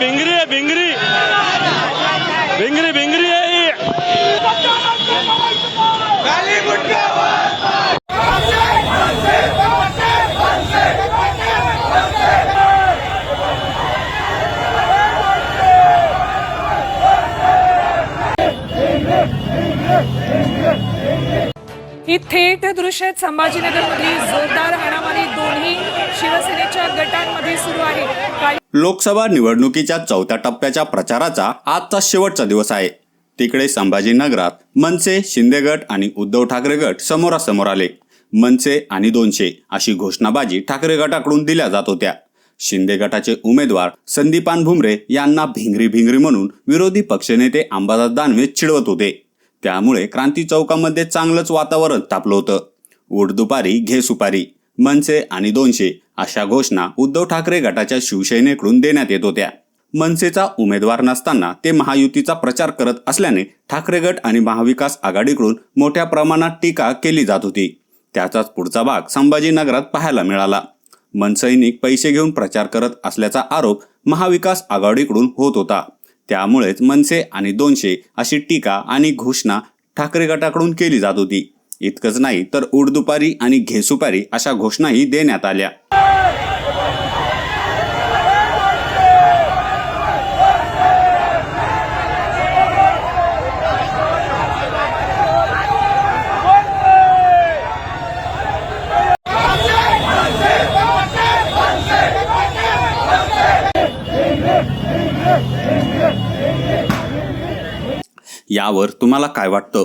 भिंगरी आहे भिंगरी भिंगरी भिंगरी आहे ही. थेट दृश्य आहेत संभाजीनगरमधली जोरदार हाणामारी दोन्ही शिवसेनेच्या गटांमध्ये सुरू आहे. लोकसभा निवडणुकीच्या चौथ्या टप्प्याच्या प्रचाराचा आजचा शेवटचा दिवस आहे. तिकडे संभाजीनगरात मनसे शिंदे गट आणि उद्धव ठाकरे गट समोरासमोर आले. मनसे आणि दोनशे अशी घोषणाबाजी ठाकरे गटाकडून दिल्या जात होत्या. शिंदे गटाचे उमेदवार संदीपान भुमरे यांना भिंगरी भिंगरी म्हणून विरोधी पक्षनेते अंबादास दानवे चिडवत होते. त्यामुळे क्रांती चौकामध्ये चांगलंच वातावरण तापलं होतं. उठ दुपारी घे सुपारी. मनसे आणि दोनशे अशा घोषणा उद्धव ठाकरे गटाच्या शिवसेनेकडून देण्यात येत होत्या. मनसेचा उमेदवार नसताना ते महायुतीचा प्रचार करत असल्याने ठाकरे गट आणि महाविकास आघाडीकडून मोठ्या प्रमाणात टीका केली जात होती. त्याचाच पुढचा भाग संभाजीनगरात पाहायला मिळाला. मनसैनिक पैसे घेऊन प्रचार करत असल्याचा आरोप महाविकास आघाडीकडून होत होता. त्यामुळेच मनसे आणि दोनशे अशी टीका आणि घोषणा ठाकरे गटाकडून केली जात होती. इतकंच नाही तर उडदुपारी आणि घेसुपारी अशा घोषणाही देण्यात आल्या. यावर तुम्हाला काय वाटतं?